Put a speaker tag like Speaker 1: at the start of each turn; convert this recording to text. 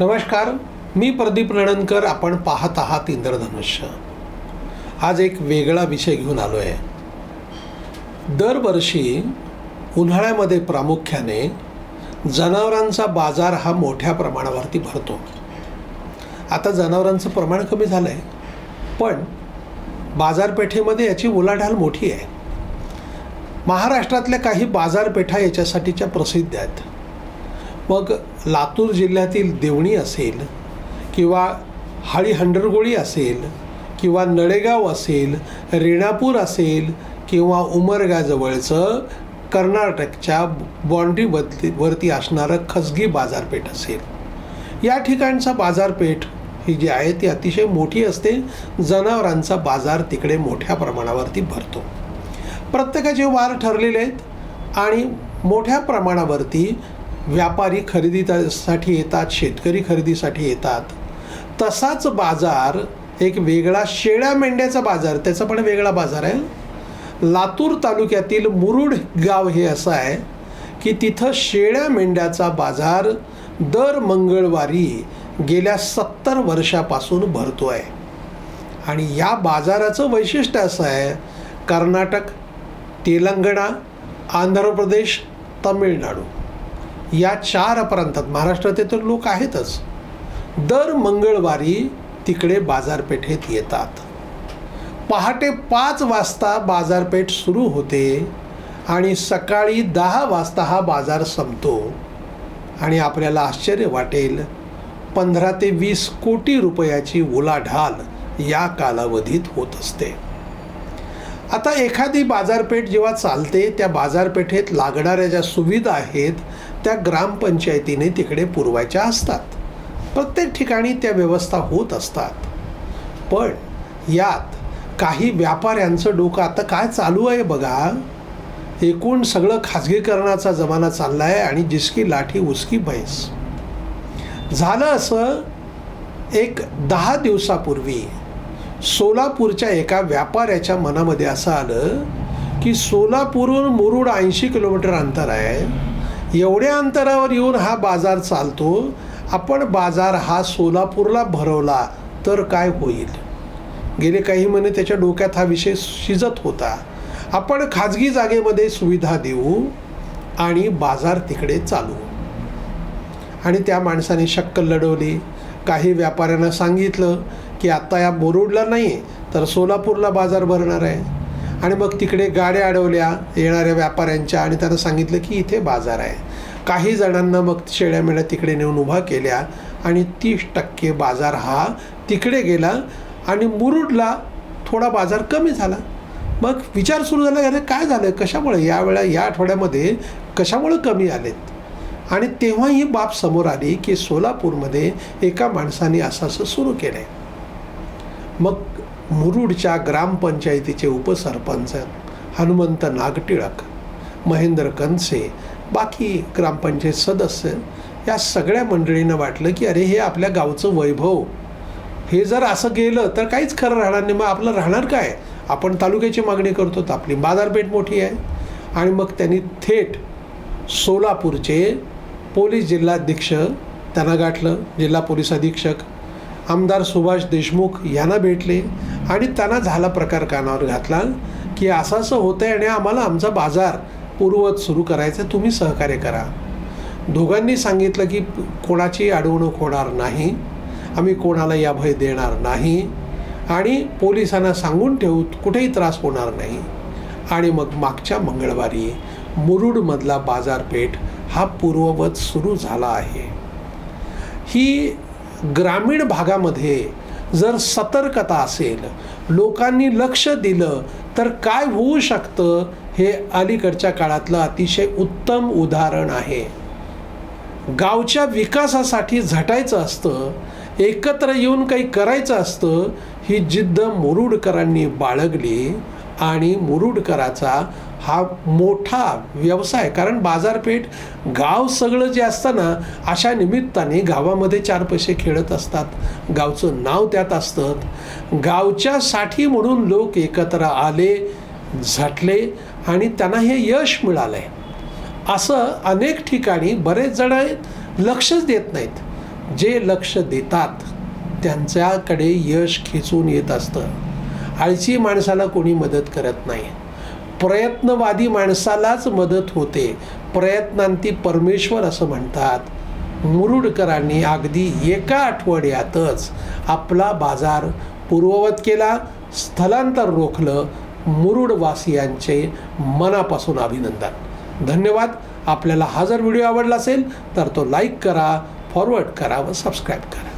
Speaker 1: नमस्कार मी प्रदीप रणनकर आपण पाहत आहात इंद्रधनुष्य. आज एक वेगळा विषय घेऊन आलो आहे दरवर्षी उन्हाळ्यामध्ये प्रामुख्याने जनावरांचा बाजार हा मोठ्या प्रमाणावरती भरतो. आता जनावरांचं प्रमाण कमी झालं आहे पण बाजारपेठेमध्ये याची उलाढाल मोठी आहे. महाराष्ट्रातल्या काही बाजारपेठा याच्यासाठीच्या प्रसिद्ध आहेत. मग लातूर जिल्ह्यातील देवणी असेल किंवा हाळी हंडरगोळी असेल किंवा नळेगाव असेल रेणापूर असेल किंवा उमरगाजवळचं कर्नाटकच्या बाँड्रीवरती वरती असणारं खसगी बाजारपेठ असेल. या ठिकाणचा बाजारपेठ ही जी आहे ती अतिशय मोठी असते. जनावरांचा बाजार तिकडे मोठ्या प्रमाणावरती भरतो. प्रत्येकाचे वार ठरलेले आहेत आणि मोठ्या प्रमाणावरती व्यापारी खरेदीसाठी येतात शेतकरी खरेदीसाठी येतात. तसाच बाजार एक वेगळा शेळ्या मेंढ्याचा बाजार त्याचा पण वेगळा बाजार आहे. लातूर तालुक्यातील मुरुड गाव हे असं आहे की तिथं शेळ्या मेंढ्याचा बाजार दर मंगळवारी गेल्या सत्तर वर्षापासून भरतो आहे आणि या बाजाराचं वैशिष्ट्य असं आहे कर्नाटक तेलंगणा आंध्र प्रदेश तमिळनाडू. या चार प्रांतात महाराष्ट्रात तर लोक आहेतच. दर मंगळवारी तिकडे बाजारपेठेत येतात. पहाटे पाच वाजता बाजारपेठ सुरू होते आणि सकाळी दहा वाजता हा बाजार संपतो आणि आपल्याला आश्चर्य वाटेल पंधरा ते वीस कोटी रुपयाची उलाढाल या कालावधीत होत असते. आता एखादी बाजारपेठ जेव्हा चालते त्या बाजारपेठेत लागणाऱ्या ज्या सुविधा आहेत त्या ग्रामपंचायतीने तिकडे पुरवायच्या असतात. प्रत्येक ठिकाणी त्या व्यवस्था होत असतात. पण यात काही व्यापाऱ्यांचं डोकं आता काय चालू आहे बघा. एकूण सगळं खाजगीकरणाचा जमाना चालला आहे आणि जिसकी लाठी उसकी भैंस. झालं असं एक दहा दिवसापूर्वी सोलापूरच्या एका व्यापाऱ्याच्या मनामध्ये असं आलं की सोलापूरहून मुरुड ऐंशी किलोमीटर अंतर आहे. एवढ्या अंतरावर येऊन हा बाजार चालतो आपण बाजार हा सोलापूरला भरवला तर काय होईल? गेले काही महिने त्याच्या डोक्यात हा विषय शिजत होता. आपण खाजगी जागेमध्ये सुविधा देऊ आणि बाजार तिकडे चालू. आणि त्या माणसाने शक्कल लढवली. काही व्यापाऱ्यांना सांगितलं की आत्ता या बोरुडला नाही तर सोलापूरला बाजार भरणार आहे. आणि मग तिकडे गाड्या अडवल्या येणाऱ्या व्यापाऱ्यांच्या आणि त्यांना सांगितलं की इथे बाजार आहे. काही जणांना मग शेळ्या मेळ्या तिकडे नेऊन उभा केल्या आणि तीस टक्के बाजार हा तिकडे गेला आणि मुरुडला थोडा बाजार कमी झाला. मग विचार सुरू झाला अरे काय झालं? कशामुळे? यावेळा या आठवड्यामध्ये कशामुळे कमी आलेत? आणि तेव्हा ही बाब समोर आली की सोलापूरमध्ये एका माणसाने असं असं सुरू केलं आहे मग मुरुडच्या ग्रामपंचायतीचे उपसरपंच हनुमंत नागटिळक महेंद्र कनसे बाकी ग्रामपंचायत सदस्य या सगळ्या मंडळींना वाटलं की अरे हे आपल्या गावचं वैभव. हे जर असं गेलं तर काहीच खरं राहणार नाही. मग आपलं राहणार काय? आपण तालुक्याची मागणी करतो तर आपली बाजारपेठ मोठी आहे. आणि मग त्यांनी थेट सोलापूरचे पोलीस जिल्हाध्यक्ष त्यांना गाठलं. जिल्हा पोलीस अधीक्षक आमदार सुभाष देशमुख यांना भेटले. आणि त्यांना झाला प्रकार कानावर घातला की असं असं होतं आहे आणि आम्हाला आमचा बाजार पूर्वत सुरू करायचं आहे, तुम्ही सहकार्य करा. दोघांनी सांगितलं की कोणाची अडवणूक होणार नाही आम्ही कोणाला या भय देणार नाही आणि पोलिसांना सांगून ठेवू कुठेही त्रास होणार नाही. आणि मग मागच्या मंगळवारी मुरुडमधला बाजारपेठ हा पूर्ववत सुरू झाला आहे. ही ग्रामीण भागामध्ये जर सतर्कता असेल लोकांनी लक्ष दिलं तर काय होऊ शकतं हे अलीकडच्या काळातलं अतिशय उत्तम उदाहरण आहे. गावच्या विकासासाठी झटायचं असतं एकत्र येऊन काही करायचं असतं ही जिद्द मुरुडकरांनी बाळगली. आणि मुरुडकराचा हा मोठा व्यवसाय कारण बाजारपेठ गाव सगळं जे असतं ना अशा निमित्ताने गावामध्ये चार पैसे खेळत असतात. गावचं नाव त्यात असतं. गावच्यासाठी म्हणून लोक एकत्र आले झटले आणि त्यांना हे यश मिळालं आहे असं अनेक ठिकाणी बरेच जण लक्षच देत नाहीत. जे लक्ष देतात त्यांच्याकडे यश खेचून येत असतं. आळशी माणसाला कोणी मदत करत नाही. प्रयत्नवादी माणसालाच मदत होते. प्रयत्नांती परमेश्वर असं म्हणतात. मुरुडकरांनी अगदी एका आठवड्यातच आपला बाजार पूर्ववत केला स्थलांतर रोखलं मुरुडवासियांचे मनापासून अभिनंदन. धन्यवाद. आपल्याला हा जर व्हिडिओ आवडला असेल तर तो लाईक करा फॉरवर्ड करा व सबस्क्राईब करा.